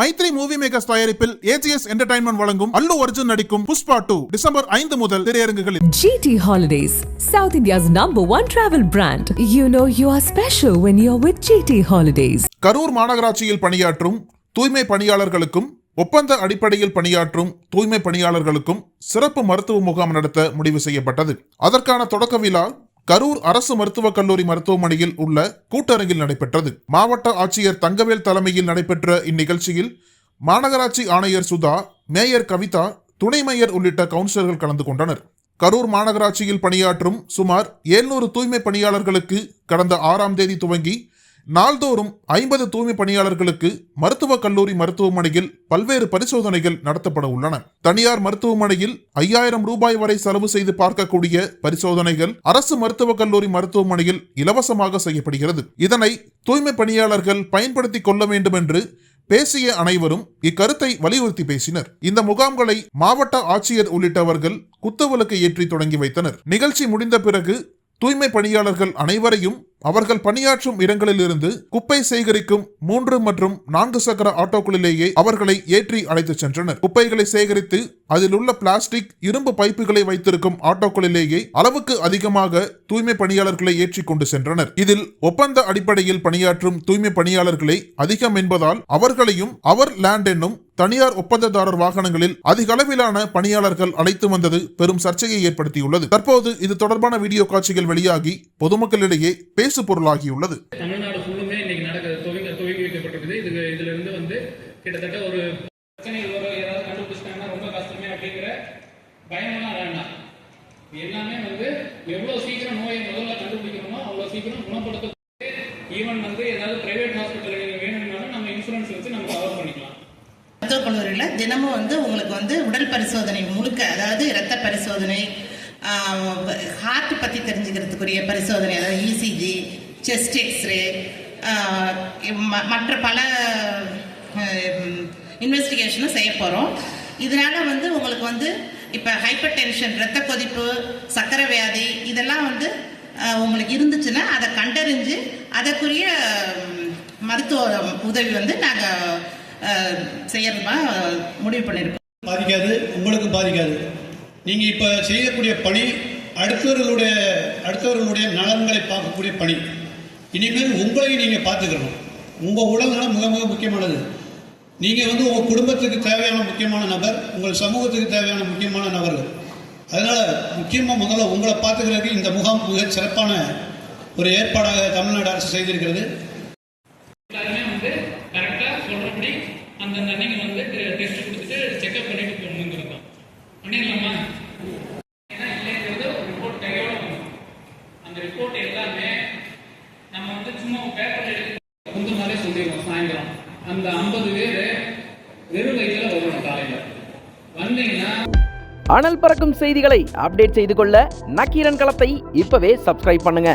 Maithri movie makers தயாரிப்பில் AGS entertainment வழங்கும் அல்லு அர்ஜுன் நடிக்கும் புஷ்பா டூ டிசம்பர் ஐந்து முதல் திரையரங்குகளில் GT Holidays, South India's number one travel brand. You know you are special when you're with GT Holidays. Karur மாநகராட்சியில் பணியாற்றும் தூய்மை பணியாளர்களுக்கும் ஒப்பந்த அடிப்படையில் பணியாற்றும் தூய்மை பணியாளர்களுக்கும் சிறப்பு மருத்துவ முகாம் நடத்த முடிவு செய்யப்பட்டது அதற்கான தொடக்க விழா கரூர் அரசு மருத்துவக் கல்லூரி மருத்துவமனையில் உள்ள கூட்டரங்கில் நடைபெற்றது. மாவட்ட ஆட்சியர் தங்கவேல் தலைமையில் நடைபெற்ற இந்நிகழ்ச்சியில் மாநகராட்சி ஆணையர் சுதா மேயர் கவிதா துணை மேயர் உள்ளிட்ட கவுன்சிலர்கள் கலந்து கொண்டனர். கரூர் மாநகராட்சியில் பணியாற்றும் சுமார் 700 தூய்மை பணியாளர்களுக்கு கடந்த ஆறாம் தேதி துவங்கி நாள்தோறும் ஐம்பது தூய்மை பணியாளர்களுக்கு மருத்துவக் கல்லூரி மருத்துவமனையில் பல்வேறு பரிசோதனைகள் நடத்தப்பட உள்ளன. தனியார் மருத்துவமனையில் ஐயாயிரம் ரூபாய் வரை செலவு செய்து பார்க்கக்கூடிய பரிசோதனைகள் அரசு மருத்துவக் கல்லூரி மருத்துவமனையில் இலவசமாக செய்யப்படுகிறது. இதனை தூய்மை பணியாளர்கள் பயன்படுத்திக் கொள்ள வேண்டும் என்று பேசிய அனைவரும் இக்கருத்தை வலியுறுத்தி பேசினர். இந்த முகாம்களை மாவட்ட ஆட்சியர் உள்ளிட்டவர்கள் குத்துவிளக்கு ஏற்றி தொடங்கி வைத்தனர். நிகழ்ச்சி முடிந்த பிறகு தூய்மை பணியாளர்கள் அனைவரையும் அவர்கள் பணியாற்றும் இடங்களிலிருந்து குப்பை சேகரிக்கும் மூன்று மற்றும் நான்கு சக்கர ஆட்டோக்களிலேயே அவர்களை ஏற்றி அழைத்துச் சென்றனர். குப்பைகளை சேகரித்து அதில் உள்ள பிளாஸ்டிக் இரும்பு பைப்புகளை வைத்திருக்கும் ஆட்டோக்களிலேயே அளவுக்கு அதிகமாக தூய்மை பணியாளர்களை ஏற்றி கொண்டு சென்றனர். இதில் ஒப்பந்த அடிப்படையில் பணியாற்றும் தூய்மை பணியாளர்களை அதிகம் என்பதால் அவர்களையும் அவர் லேண்ட் என்னும் தனியார் ஒப்பந்ததாரர் வாகனங்களில் அதிக அளவிலான பணியாளர்கள் அழைத்து வந்தது பெரும் சர்ச்சையை ஏற்படுத்தியுள்ளது. தற்போது இது தொடர்பான வீடியோ காட்சிகள் வெளியாகி பொதுமக்களிடையே பேசு பொருளாகியுள்ளது. தமிழ்நாடு ஃபுல்லுமே இன்னைக்கு நடக்குது துவங்க துவங்கி வைக்கப்பட்டிருக்குது. இதுக்கு இதுல இருந்து வந்து கிட்டத்தட்ட ஒரு பிரச்சனைகள் வரும் ஏதாவது கண்டுபிடிச்சிட்டாங்கன்னா ரொம்ப கஷ்டமே. அப்படிங்கிற பயமெல்லாம் வேண்டாம். எல்லாமே வந்து எவ்வளவு சீக்கிரம் நோயை முதல்ல கண்டுபிடிக்கணுமோ அவ்வளவு சீக்கிரம் குணப்படுத்த ஈவன் வந்து ஏதாவது பிரைவேட் ஹாஸ்பிட்டல் நீங்க வேணும்னாலும் நம்ம இன்சூரன்ஸ் வச்சு நம்ம கவர் பண்ணிக்கலாம். மருத்துவக் கல்லூரியில் தினமும் வந்து உங்களுக்கு வந்து உடல் பரிசோதனை முழுக்க அதாவது இரத்த பரிசோதனை ஹார்ட் பற்றி தெரிஞ்சுக்கிறதுக்குரிய பரிசோதனை அதாவது இசிஜி செஸ்ட் எக்ஸ்ரே மற்ற பல இன்வெஸ்டிகேஷனும் செய்ய போகிறோம் இதனால் வந்து உங்களுக்கு வந்து இப்போ ஹைப்பர் டென்ஷன் இரத்த கொதிப்பு சக்கரை வியாதி இதெல்லாம் வந்து உங்களுக்கு இருந்துச்சுன்னா அதை கண்டறிஞ்சு அதற்குரிய மருத்துவ உதவி வந்து நாங்கள் செய்யறதுமா முடிவு பண்ணியிருக்கோம் பாதிக்காது உங்களுக்கும் பாதிக்காது. நீங்கள் இப்போ செய்யக்கூடிய பணி அடுத்தவர்களுடைய அடுத்தவர்களுடைய நலன்களை பார்க்கக்கூடிய பணி. இனிமேல் உங்களையும் நீங்கள் பார்த்துக்கணும். உங்கள் உடல்நலம் மிக மிக முக்கியமானது. நீங்கள் வந்து உங்கள் குடும்பத்துக்கு தேவையான முக்கியமான நபர் உங்கள் சமூகத்துக்கு தேவையான முக்கியமான நபர்கள். அதனால் முக்கியமாக முதல்ல உங்களை பார்த்துக்கிறதுக்கு இந்த முகாம் மிக சிறப்பான ஒரு ஏற்பாடாக தமிழ்நாடு அரசு செய்திருக்கிறது. எல்லாருமே வந்து சொல்றபடி அந்தந்த அன்னைக்கு வந்து டெஸ்ட் கொடுத்துட்டு செக்அப் பண்ணிட்டு போகணுங்கிறது தான். பண்ணிடலாமா ஏன்னா இல்லைங்கிறது ஒரு ரிப்போர்ட் கையோட வரும் அந்த ரிப்போர்ட் எல்லாமே நம்ம வந்து சும்மா பேப்பர் எடுத்து முந்த மாதிரி சொல்லிடுவோம் சாயந்தரம். அந்த ஐம்பது பேர் வெறும் வயிற்றுல வரணும் காலையில. வந்தீங்கன்னா அனல் பறக்கும் செய்திகளை அப்டேட் செய்து கொள்ள நக்கீரன் களத்தை இப்பவே சப்ஸ்கிரைப் பண்ணுங்க.